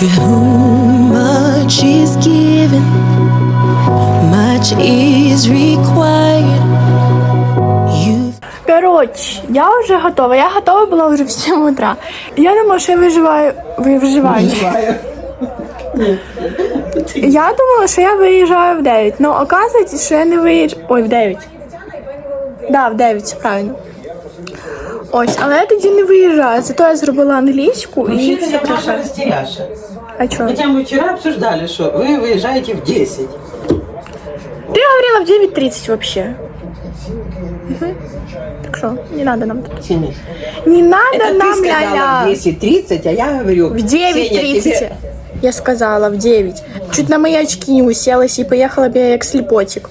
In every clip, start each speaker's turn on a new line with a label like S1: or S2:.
S1: To whom much is given, much is required. You've
S2: Коротше, я вже готова. Я готова була вже в 7 утра. Я думала, що я виживаю. Ви виживаю. Я думала, що я виїжджаю в 9. Ну, оказується, що я не виїжджаю. Ой, в 9. Да, в 9, правильно. Ось, але я тоді не виїжджаю. Зато я зробила англійську і
S3: Вообще-то
S2: все
S3: я Маша
S2: прекрасно.
S3: растеряша.
S2: А чого?
S3: Хотя мы вчера обсуждали, что вы выезжаете в 10.
S2: Ты говорила в 9.30 вообще. Мгм. Так что, не надо нам тут.
S3: Сеня,
S2: Не надо
S3: это ты
S2: нам
S3: сказала
S2: ля-ля.
S3: в 10.30, а я говорю...
S2: В
S3: Сеня,
S2: 9.30.
S3: тебе-
S2: Я сказала в 9. Чуть на мои очки не уселась и поехала бы я как слепотик.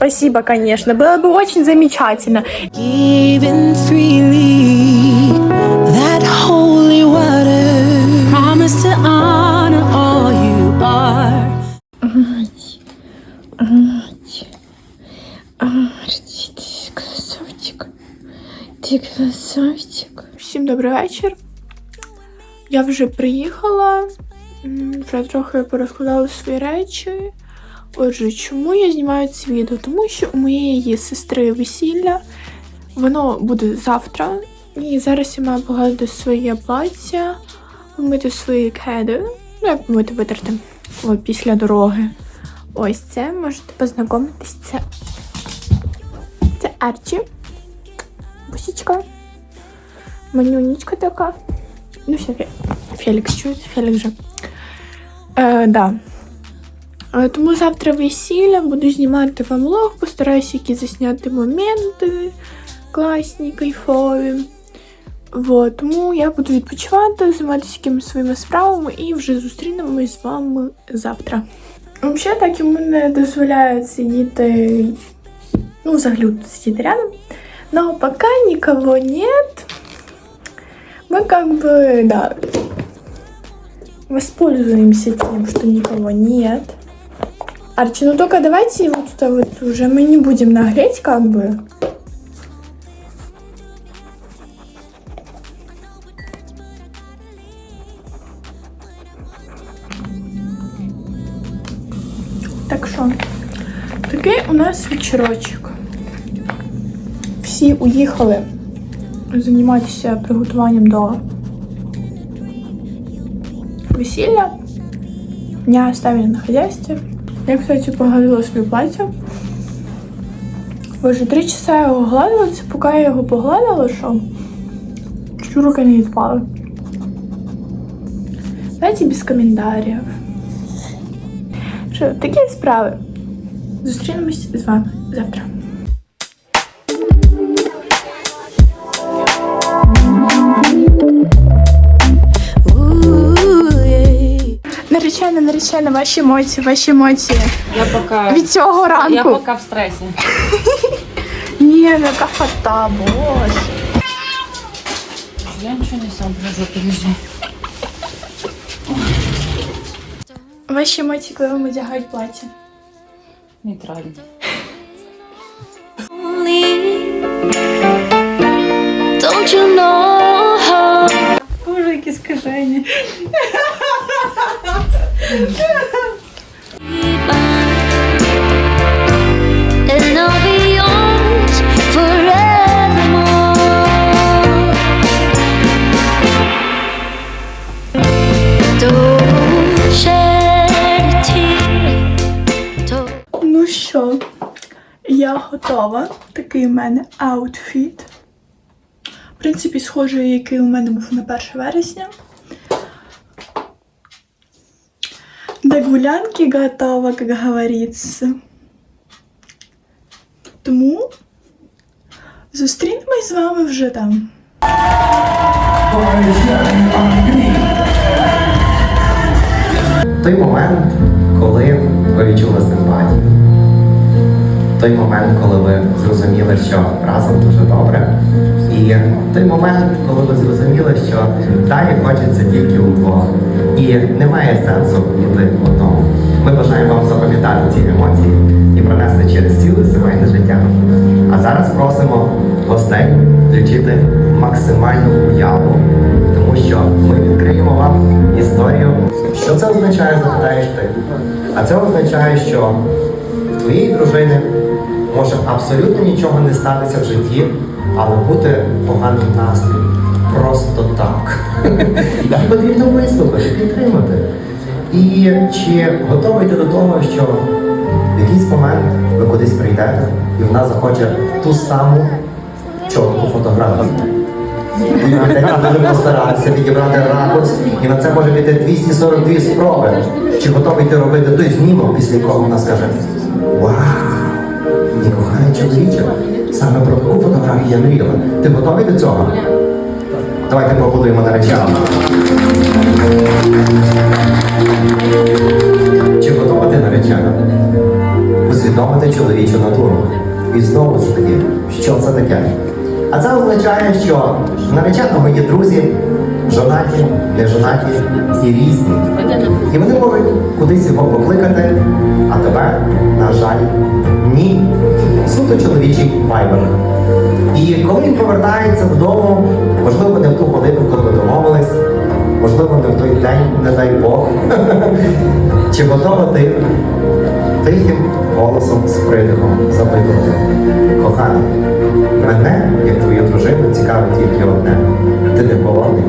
S2: Спасибо, конечно. Было бы очень замечательно. Ти красавчик. Всім добрий вечір. Я вже приїхала, вже трохи порозкладала свої речі. Отже, чому я знімаю це відео? Тому що у моєї сестри весілля, воно буде завтра. І зараз я маю погладити своє плаття, помити свої кеди. Ну, як помити витерти О, після дороги. Ось це можете познайомитись. Це, це Арчі. Бусічка. Манюнечка така. Ну, все, Фе- Фелікс чують, Фелікс же. Е, да. Е, Тому завтра весілля, буду знімати вам влог, постараюся якісь засняти моменти класні, кайфові. Вот, тому я буду відпочивати, займатися якимись своїми справами і вже зустрінемось з вами завтра. Взагалі, так йому не дозволяють сидіти, ну, взагалі тут сидіти рядом. Но пока никого нет, мы как бы, да, воспользуемся тем, что никого нет. Арчи, ну только давайте вот это вот уже мы не будем наглеть, как бы. Так що, такий у нас вечірочок. Всі уїхали займатися приготуванням до весілля. Меня оставили на хозяйстве. Я, кстати, погладила собі плаття. Боже, три часа я його гладила, це поки я його погладила, що чуть не відпали. Знаєте, без коментарів. Що, такі справи. Зустрінемось з вами завтра. Наречена, наречена, ваші емоції, ваші емоції.
S4: Я пока,
S2: Від цього ранку.
S4: я пока в стрессе.
S2: Ні, яка фата, боже.
S4: Я ничего не соображу, подожди.
S2: Ваші емоції, коли вам одягають плаття.
S4: Нейтрально.
S1: Don't you know
S2: Боже, які скажені. Ну що, я готова. Такий у мене аутфіт. В принципі, схожий, який у мене був на 1 вересня. Гулянки готова, як говориться. Тому зустрінемось з вами вже там.
S5: Той момент, коли ви відчули симпатію. Той момент, коли ви зрозуміли, що разом дуже добре. І той момент, коли ви зрозуміли, що далі хочеться тільки удвох. І немає сенсу бути одному. Ми бажаємо вам запам'ятати ці емоції і пронести через ціле сімейне життя. А зараз просимо гостей включити максимальну уяву, тому що ми відкриємо вам історію. Що це означає, запитаєш ти? А це означає, що в твоєї дружини може абсолютно нічого не статися в житті, але бути поганий настрій. Просто так. Потрібно вислухати, підтримати. І чи готовий ти до того, що в якийсь момент ви кудись прийдете, і вона захоче ту саму чітку фотографію. І постаратися відібрати ракурс, і на це може піти 242 спроби. Чи готовий ти робити той знімок, після якого вона скаже Вау! Мій коханий чоловіче, саме про таку фотографію я мріяла. Ти готовий до цього? Давайте поаплодуємо нареченому. Чи готова ти наречена? Усвідомити чоловічу натуру. І знову ж таки, що це таке? А це означає, що нареченого є друзі, жонаті, нежонаті і різні. І вони можуть кудись його покликати, а тебе, на жаль, ні. Суто чоловічий вайбер. І коли він повертається додому, можливо, не в ту годину, коли ви домовились, можливо, не в той день, не дай Бог. Чи готова ти тихим голосом з придихом запитувати? Коханий, мене, як твою дружину, цікавить тільки одне. Ти не голодний?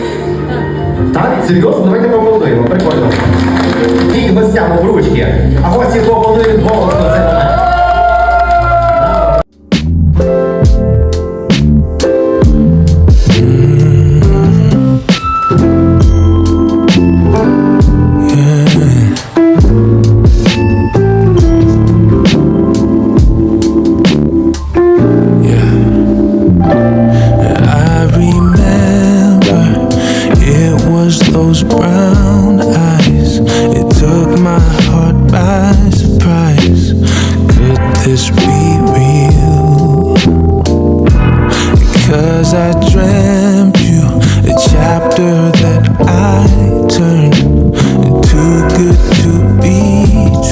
S5: Так, серйозно, давайте поаплодуємо, прикольно. І гостям в ручки, а гості поаплодують голосно.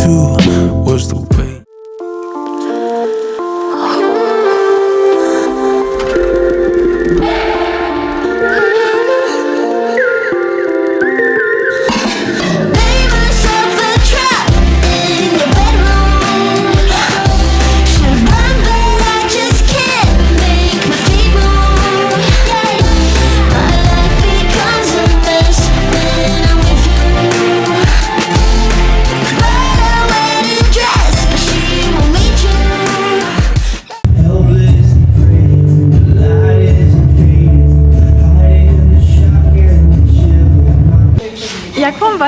S6: to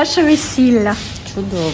S2: ваше весілля?
S4: Чудово.